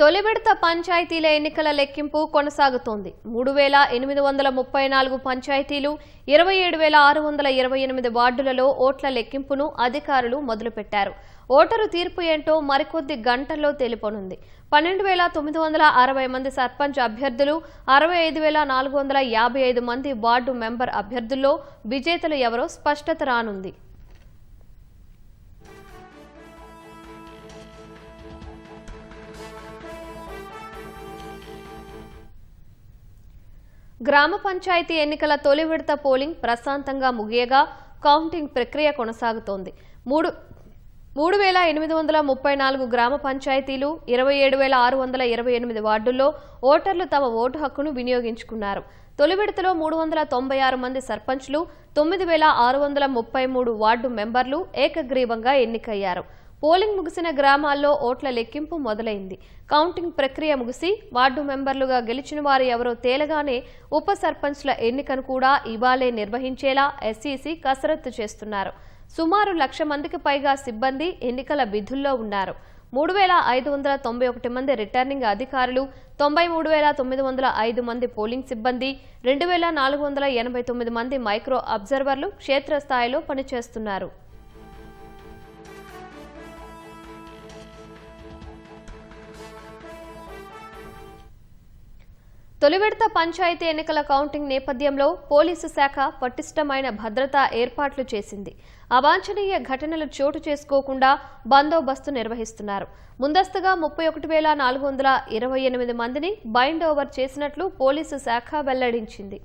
తొలి విడత పంచాయతీల ఎన్నికల లెక్కింపు కొనసాగుతోంది. మూడు వేల ఎనిమిది వందల ముప్పై నాలుగు పంచాయతీలు ఇరవై ఏడు వేల ఆరు వందల ఇరవై ఎనిమిది వార్డులలో ఓట్ల లెక్కింపును అధికారులు మొదలుపెట్టారు. ఓటరు తీర్పు ఏంటో మరికొద్ది గంటల్లో తేలిపోనుంది. పన్నెండు వేల తొమ్మిది వందల అరవై మంది సర్పంచ్ అభ్యర్థులు అరవై ఐదు వేల నాలుగు వందల యాభై ఐదు మంది వార్డు మెంబర్ అభ్యర్థుల్లో విజేతలు ఎవరో స్పష్టత రానుంది. గ్రామ పంచాయతీ ఎన్నికల తొలి విడత పోలింగ్ ప్రశాంతంగా ముగియగా కౌంటింగ్ ప్రక్రియ కొనసాగుతోంది. మూడు మూడు వేల ఎనిమిది వందల ముప్పై నాలుగు గ్రామ పంచాయతీలు ఇరవై ఏడు వేల ఆరు వందల ఇరవై ఎనిమిది వార్డుల్లో ఓటర్లు తమ ఓటు హక్కును వినియోగించుకున్నారు. తొలి విడతలో మూడు వందల తొంభై ఆరు మంది సర్పంచ్లు తొమ్మిది వేల ఆరు వందల ముప్పై మూడు వార్డు మెంబర్లు ఏకగ్రీవంగా ఎన్నికయ్యారు. పోలింగ్ ముగిసిన గ్రామాల్లో ఓట్ల లెక్కింపు మొదలైంది. కౌంటింగ్ ప్రక్రియ ముగిసి వార్డు మెంబర్లుగా గెలిచిన వారు ఎవరో తేలగానే ఉప సర్పంచ్ల ఎన్నికను కూడా ఇవాళే నిర్వహించేలా ఎస్సీసీ కసరత్తు చేస్తున్నారు. సుమారు లక్ష మందికి పైగా సిబ్బంది ఎన్నికల విధుల్లో ఉన్నారు. మూడు వేల ఐదు వందల తొంభై ఒకటి మంది రిటర్నింగ్ అధికారులు తొంభై మూడు వేల తొమ్మిది వందల ఐదు మంది పోలింగ్ సిబ్బంది రెండు వేల నాలుగు వందల ఎనభై తొమ్మిది మంది మైక్రో అబ్జర్వర్లు క్షేత్రస్థాయిలో పనిచేస్తున్నారు. తొలి విడత పంచాయతీ ఎన్నికల కౌంటింగ్ నేపథ్యంలో పోలీసు శాఖ పటిష్టమైన భద్రతా ఏర్పాట్లు చేసింది. అవాంఛనీయ ఘటనలు చోటు చేసుకోకుండా బందోబస్తు నిర్వహిస్తున్నారు. ముందస్తుగా ముప్పై ఒకటి వేల నాలుగు వందల ఇరవై ఎనిమిది మందిని బైండ్ ఓవర్ చేసినట్లు పోలీసు శాఖ వెల్లడించింది.